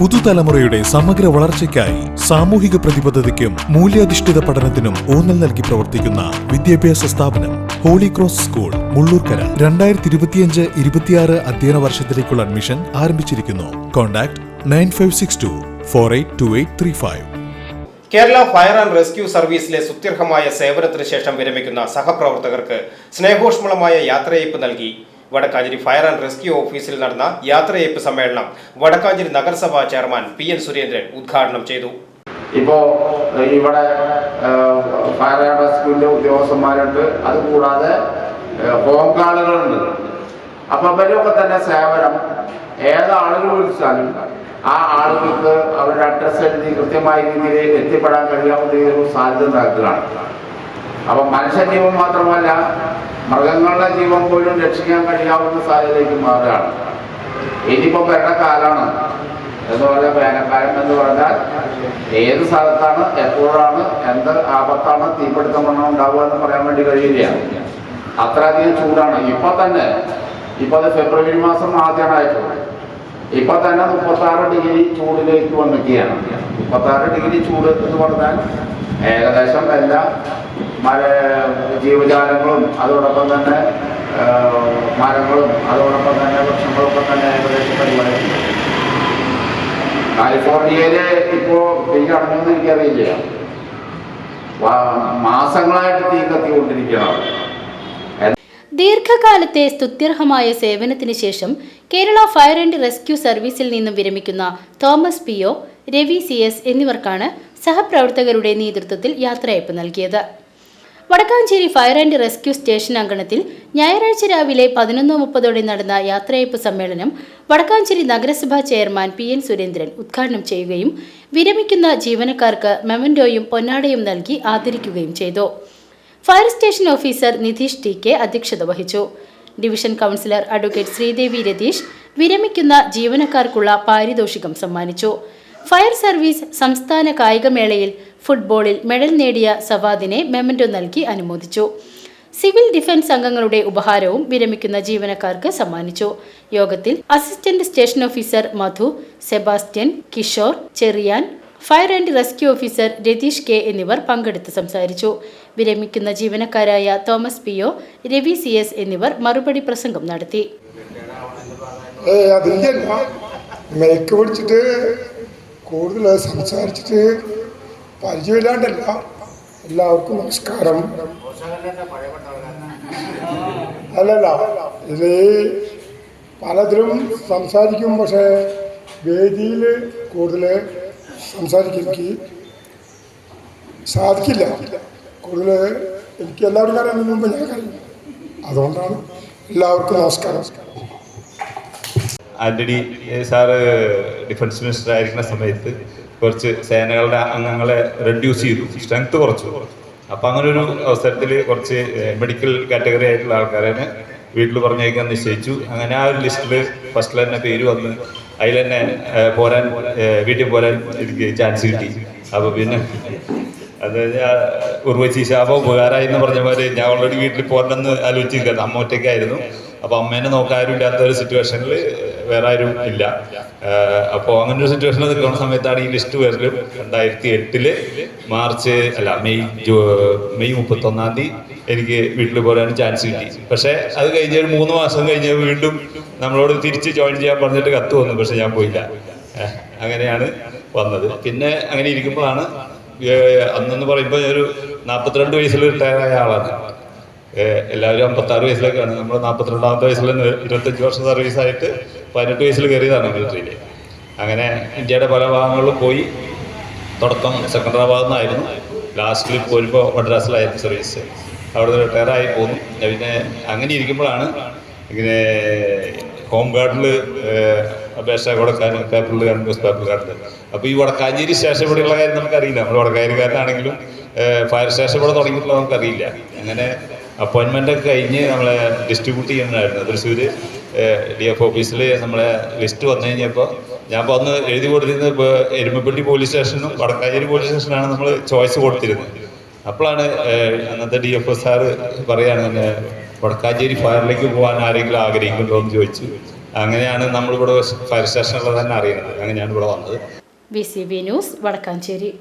പുതുതലമുറയുടെ സമഗ്ര വളർച്ചയ്ക്കായി സാമൂഹിക പ്രതിബദ്ധതയ്ക്കും മൂല്യാധിഷ്ഠിത പഠനത്തിനും ഊന്നൽ നൽകി പ്രവർത്തിക്കുന്ന വിദ്യാഭ്യാസ സ്ഥാപനം ഹോളി ക്രോസ് സ്കൂൾ മുള്ളൂർക്കര. രണ്ടായിരത്തി ഇരുപത്തിയഞ്ച് ഇരുപത്തിയാറ് അധ്യയന വർഷത്തിലേക്കുള്ള അഡ്മിഷൻ ആരംഭിച്ചിരിക്കുന്നു. Contact nine five six two four eight two eight three five. Kerala fire and rescue സർവീസിലെ സുത്യർഹമായ സേവനത്തിന് ശേഷം വിരമിക്കുന്ന സഹപ്രവർത്തകർക്ക് സ്നേഹോഷ്മളമായ യാത്രയയപ്പ് നൽകി വടക്കാഞ്ചേരി ഫയർ ആൻഡ് റെസ്ക്യൂ ഓഫീസിൽ നടന്ന യാത്രയയപ്പ് സമ്മേളനം വടക്കാഞ്ചേരി നഗരസഭാ ചെയർമാൻ പി എൻ സുരേന്ദ്രൻ ഉദ്ഘാടനം ചെയ്തു. ഇപ്പോ ഇവിടെ ഫയർ ആൻഡ് റെസ്ക്യൂവിന്റെ ഉദ്യോഗസ്ഥന്മാരുണ്ട്. അതുകൂടാതെ ഹോം ഗാർഡുകളുണ്ട് അപ്പൊ അവരൊക്കെ തന്നെ സേവനം ഏതാളുകൾ വിളിച്ചാലും ആ ആളുകൾക്ക് അവരുടെ അഡ്രസ് എഴുതി കൃത്യമായ രീതിയിൽ എത്തിപ്പെടാൻ കഴിയാവുന്ന രീതിയിലുള്ള സാധ്യത ഉണ്ടാക്കുകയാണ്. അപ്പൊ മനുഷ്യജീവൻ മാത്രമല്ല മൃഗങ്ങളുടെ ജീവൻ പോലും രക്ഷിക്കാൻ കഴിയാവുന്ന സാഹചര്യത്തിലേക്ക് മാറുകയാണ്. ഇനിയിപ്പോ വരേണ്ട കാലാണ് എന്ന് പറഞ്ഞാൽ വേനൽക്കാലം എന്ന് പറഞ്ഞാൽ ഏത് സ്ഥലത്താണ് എപ്പോഴാണ് എന്ത് ആപത്താണ് തീപിടുത്തം വണ്ണം ഉണ്ടാവുക എന്ന് പറയാൻ വേണ്ടി കഴിയില്ല. അത്രയധികം ചൂടാണ്. ഇപ്പൊ തന്നെ ഇപ്പൊ ഫെബ്രുവരി മാസം ആദ്യമായിട്ടുള്ളത് ഇപ്പൊ തന്നെ മുപ്പത്തി ഡിഗ്രി ചൂടിലേക്ക് വന്നിരിക്കുകയാണ്. മുപ്പത്തി ഡിഗ്രി ചൂട് എന്ന് പറഞ്ഞാൽ ഏകദേശം എല്ലാ മര ജീവജാലങ്ങളും അതോടൊപ്പം തന്നെ മരങ്ങളും അതോടൊപ്പം തന്നെ വൃക്ഷങ്ങളൊക്കെ തന്നെ ഏകദേശം പരിപാടി കാലിഫോർണിയയിൽ ഇപ്പോ തീ കടന്നു എനിക്കറിയില്ല. മാസങ്ങളായിട്ട് തീ കത്തിക്കൊണ്ടിരിക്കുകയാണ്. ദീർഘകാലത്തെ സ്തുത്യർഹമായ സേവനത്തിന് ശേഷം കേരള ഫയർ ആൻഡ് റെസ്ക്യൂ സർവീസിൽ നിന്നും വിരമിക്കുന്ന Thomas P O Ravi C. S. എന്നിവർക്കാണ് സഹപ്രവർത്തകരുടെ നേതൃത്വത്തിൽ യാത്രയയപ്പ് നൽകിയത്. Vadakkanchery fire and rescue station അങ്കണത്തിൽ ഞായറാഴ്ച രാവിലെ പതിനൊന്ന് മുപ്പതോടെ നടന്ന യാത്രയയപ്പ് സമ്മേളനം വടക്കാഞ്ചേരി നഗരസഭാ ചെയർമാൻ പി. എൻ. സുരേന്ദ്രൻ ഉദ്ഘാടനം ചെയ്യുകയും വിരമിക്കുന്ന ജീവനക്കാർക്ക് മെമന്റോയും പൊന്നാടയും നൽകി ആദരിക്കുകയും ചെയ്തു. Fire station officer Nitheesh T. K. അധ്യക്ഷത വഹിച്ചു. Division councillor advocate Sreedevi Ratheesh വിരമിക്കുന്ന ജീവനക്കാർക്കുള്ള പാരിതോഷികം സമ്മാനിച്ചു. ഫയർ സർവീസ് സംസ്ഥാന കായികമേളയിൽ ഫുട്ബോളിൽ മെഡൽ നേടിയ സവാദിനെ മെമന്റോ നൽകി അനുമോദിച്ചു. സിവിൽ ഡിഫൻസ് അംഗങ്ങളുടെ ഉപഹാരവും വിരമിക്കുന്ന ജീവനക്കാർക്ക് സമ്മാനിച്ചു. യോഗത്തിൽ assistant station officer Madhu Sebastian Kishore Cherian fire and rescue officer Ratheesh K എന്നിവർ പങ്കെടുത്ത് സംസാരിച്ചു. വിരമിക്കുന്ന ജീവനക്കാരായ Thomas P O Ravi C S എന്നിവർ മറുപടി പ്രസംഗം നടത്തി. കൂടുതൽ സംസാരിച്ചിട്ട് പരിചയമില്ലാണ്ടല്ല. എല്ലാവർക്കും നമസ്കാരം. അല്ലല്ല ഇത് പലതിലും സംസാരിക്കും പക്ഷേ വേദിയിൽ കൂടുതൽ സംസാരിക്കും സാധിക്കില്ല. കൂടുതൽ എനിക്ക് എല്ലാവർക്കും അറിയാൻ മുമ്പ് ഞാൻ അറിയും അതുകൊണ്ടാണ് എല്ലാവർക്കും നമസ്കാരം. ആന്റണി സാറ് ഡിഫൻസ് മിനിസ്റ്റർ ആയിരിക്കുന്ന സമയത്ത് കുറച്ച് സേനകളുടെ അംഗങ്ങളെ റെഡ്യൂസ് ചെയ്തു. സ്ട്രെങ്ത് കുറച്ചു. അപ്പം അങ്ങനെ ഒരു അവസരത്തിൽ കുറച്ച് മെഡിക്കൽ കാറ്റഗറി ആയിട്ടുള്ള ആൾക്കാരെ വീട്ടിൽ പറഞ്ഞേക്കാൻ നിശ്ചയിച്ചു. അങ്ങനെ ആ ഒരു ലിസ്റ്റിൽ ഫസ്റ്റിൽ തന്നെ പേര് വന്ന് അതിൽ തന്നെ പോരാൻ വീട്ടിൽ പോരാൻ എനിക്ക് ചാൻസ് കിട്ടി. അപ്പോൾ പിന്നെ അത് ഞാൻ ഉർവശി ശാപ ഉപകാരമായി എന്ന് പറഞ്ഞ പോലെ ഞാൻ ഓൾറെഡി വീട്ടിൽ പോരണമെന്ന് ആലോചിച്ചിരിക്കുന്നത് അമ്മ ഒറ്റയ്ക്കായിരുന്നു. അപ്പോൾ അമ്മേനെ നോക്കാൻ ആരും ഇല്ലാത്ത ഒരു സിറ്റുവേഷനിൽ വേറെ ആരും ഇല്ല. അപ്പോൾ അങ്ങനെ ഒരു സിറ്റുവേഷനിൽ നിൽക്കുന്ന സമയത്താണ് ഈ ലിസ്റ്റ് വരലും. രണ്ടായിരത്തി എട്ടിൽ മാർച്ച് അല്ല മെയ് മെയ് മുപ്പത്തൊന്നാം തീയതി എനിക്ക് വീട്ടിൽ പോരാൻ ചാൻസ് കിട്ടി. പക്ഷേ അത് കഴിഞ്ഞ ഒരു മൂന്ന് മാസം കഴിഞ്ഞ് വീണ്ടും നമ്മളോട് തിരിച്ച് ജോയിൻ ചെയ്യാൻ പറഞ്ഞിട്ട് കത്ത് വന്നു. പക്ഷെ ഞാൻ പോയില്ല. അങ്ങനെയാണ് വന്നത്. പിന്നെ അങ്ങനെ ഇരിക്കുമ്പോഴാണ് അന്നെന്ന് പറയുമ്പോൾ ഒരു നാൽപ്പത്തിരണ്ട് വയസ്സിൽ റിട്ടയർ ആയ ആളാണ്. എല്ലാവരും അമ്പത്താറ് വയസ്സിലേക്കാണ് നമ്മൾ നാൽപ്പത്തിരണ്ടാമത്തെ വയസ്സിൽ ഇരുപത്തഞ്ച് വർഷം സർവീസായിട്ട് പതിനെട്ട് വയസ്സിൽ കയറിയതാണ് മിലിറ്ററിയിൽ അങ്ങനെ ഇന്ത്യയുടെ പല ഭാഗങ്ങളിലും പോയി. തുടക്കം സെക്കൻഡറാബാദിൽ നിന്നായിരുന്നു. ലാസ്റ്റിൽ പോരുമ്പോൾ മദ്രാസിലായിരുന്നു സർവീസ് അവിടെ നിന്ന് റിട്ടയർ ആയി പോന്നു. പിന്നെ അങ്ങനെ ഇരിക്കുമ്പോഴാണ് ഇങ്ങനെ ഹോം ഗാർഡിൽ അപേക്ഷ കൊടുക്കാനും പേപ്പറിൽ കാണും ന്യൂസ് പേപ്പറിൽ കാണുന്നത് അപ്പോൾ ഈ വടക്കാഞ്ചേരി സ്റ്റേഷൻ ഇവിടെയുള്ള കാര്യം നമുക്കറിയില്ല. നമ്മൾ വടക്കാഞ്ചേരിക്കാരനാണെങ്കിലും ഫയർ സ്റ്റേഷൻ ഇവിടെ തുടങ്ങിയിട്ടുള്ള നമുക്കറിയില്ല. അങ്ങനെ അപ്പോയിൻമെന്റ് ഒക്കെ കഴിഞ്ഞ് നമ്മളെ ഡിസ്ട്രിബ്യൂട്ട് ചെയ്യുന്നുണ്ടായിരുന്നു തൃശ്ശൂർ ഡി എഫ് ഓഫീസിൽ നമ്മളെ ലിസ്റ്റ് വന്നു കഴിഞ്ഞപ്പോൾ ഞാൻ അന്ന് എഴുതി കൊടുത്തിരുന്നത് എരുമപ്പെട്ടി പോലീസ് സ്റ്റേഷനും വടക്കാഞ്ചേരി പോലീസ് സ്റ്റേഷനാണ് നമ്മൾ ചോയ്സ് കൊടുത്തിരുന്നത്. അപ്പോഴാണ് അന്നത്തെ ഡി എഫ് സാറ് പറയാണ് പിന്നെ വടക്കാഞ്ചേരി ഫയറിലേക്ക് പോകാൻ ആരെങ്കിലും ആഗ്രഹിക്കുന്നുണ്ടോ എന്ന് ചോദിച്ചു. അങ്ങനെയാണ് നമ്മളിവിടെ ഫയർ സ്റ്റേഷനുള്ളത് തന്നെ അറിയുന്നത്. അങ്ങനെയാണ് ഇവിടെ വന്നത്. B C B news Vadakkanchery.